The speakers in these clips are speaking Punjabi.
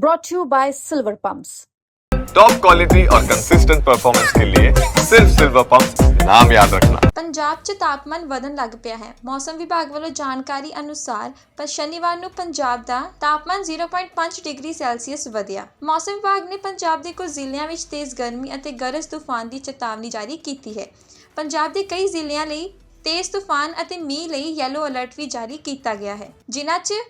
brought to you by Silver Pumps. Top quality और कंसिस्टेंट परफॉर्मेंस के लिए सिर्फ सिल्वर पंप नाम याद रखना ਪੰਜਾਬ 'ਚ ਤਾਪਮਾਨ ਵਧਣ ਲੱਗ ਪਿਆ ਹੈ ਮੌਸਮ ਵਿਭਾਗ ਵੱਲੋਂ ਜਾਣਕਾਰੀ ਅਨੁਸਾਰ ਪਰ ਸ਼ਨੀਵਾਰ ਨੂੰ ਪੰਜਾਬ ਦਾ ਤਾਪਮਾਨ 0.5 ਡਿਗਰੀ ਸੈਲਸੀਅਸ ਵਧਿਆ ਮੌਸਮ ਵਿਭਾਗ ਨੇ ਪੰਜਾਬ ਦੇ ਕੁਝ ਜ਼ਿਲ੍ਹਿਆਂ ਵਿੱਚ ਤੇਜ਼ ਗਰਮੀ ਅਤੇ ਗਰਜ ਤੂਫਾਨ ਦੀ ਚੇਤਾਵਨੀ ਜਾਰੀ ਕੀਤੀ ਹੈ ਪੰਜਾਬ ਦੇ ਕਈ ਜ਼ਿਲ੍ਹਿਆਂ ਲਈ ਤੇਜ਼ ਤੂਫਾਨ ਅਤੇ ਮੀਂਹ ਲਈ ਯੈਲੋ ਅਲਰਟ ਵੀ ਜਾਰੀ ਕੀਤਾ ਗਿਆ ਹੈ ਜਿਨ੍ਹਾਂ 'ਚ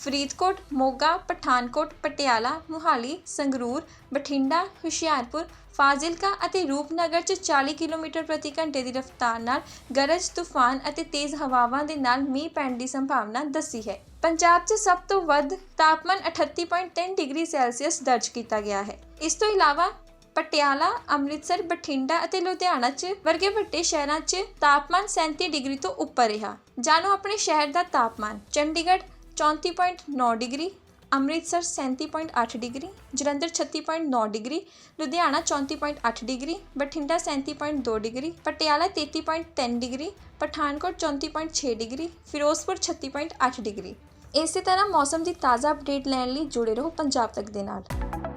ਫਰੀਦਕੋਟ, ਮੋਗਾ, ਪਠਾਨਕੋਟ, ਪਟਿਆਲਾ, ਮੁਹਾਲੀ, ਸੰਗਰੂਰ, ਬਠਿੰਡਾ, ਹੁਸ਼ਿਆਰਪੁਰ, ਫਾਜ਼ਿਲਕਾ ਅਤੇ ਰੂਪਨਗਰ 'ਚ 40 ਕਿਲੋਮੀਟਰ ਪ੍ਰਤੀ ਘੰਟੇ ਦੀ ਰਫ਼ਤਾਰ ਨਾਲ ਗਰਜ, ਤੂਫਾਨ ਅਤੇ ਤੇਜ਼ ਹਵਾਵਾਂ ਦੇ ਨਾਲ ਮੀਂਹ ਪੈਣ ਦੀ ਸੰਭਾਵਨਾ ਦੱਸੀ ਹੈ। ਪੰਜਾਬ 'ਚ ਸਭ ਤੋਂ ਵੱਧ ਤਾਪਮਾਨ 38.3 ਡਿਗਰੀ ਸੈਲਸੀਅਸ ਦਰਜ ਕੀਤਾ ਗਿਆ ਹੈ। ਇਸ ਤੋਂ ਇਲਾਵਾ ਪਟਿਆਲਾ, ਅੰਮ੍ਰਿਤਸਰ, ਬਠਿੰਡਾ ਅਤੇ ਲੁਧਿਆਣਾ 'ਚ ਵਰਗੇ ਵੱਡੇ ਸ਼ਹਿਰਾਂ 'ਚ ਤਾਪਮਾਨ 37 ਡਿਗਰੀ ਤੋਂ ਉੱਪਰ ਰਿਹਾ। ਜਾਣੋ ਆਪਣੇ ਸ਼ਹਿਰ ਦਾ ਤਾਪਮਾਨ, Chandigarh 34.9 degree, Amritsar 37.8 degree, Jalandhar 36.9 degree, Ludhiana 34.8 degree, Bathinda 37.2 degree, Patiala 33.3 degree, Pathankot 34.6 degree, Firozpur 36.8 degree. ਇਸੇ ਤਰ੍ਹਾਂ ਮੌਸਮ ਦੀ ਤਾਜ਼ਾ ਅਪਡੇਟ ਲੈਣ ਲਈ ਜੁੜੇ ਰਹੋ ਪੰਜਾਬ ਤੱਕ ਦੇ ਨਾਲ।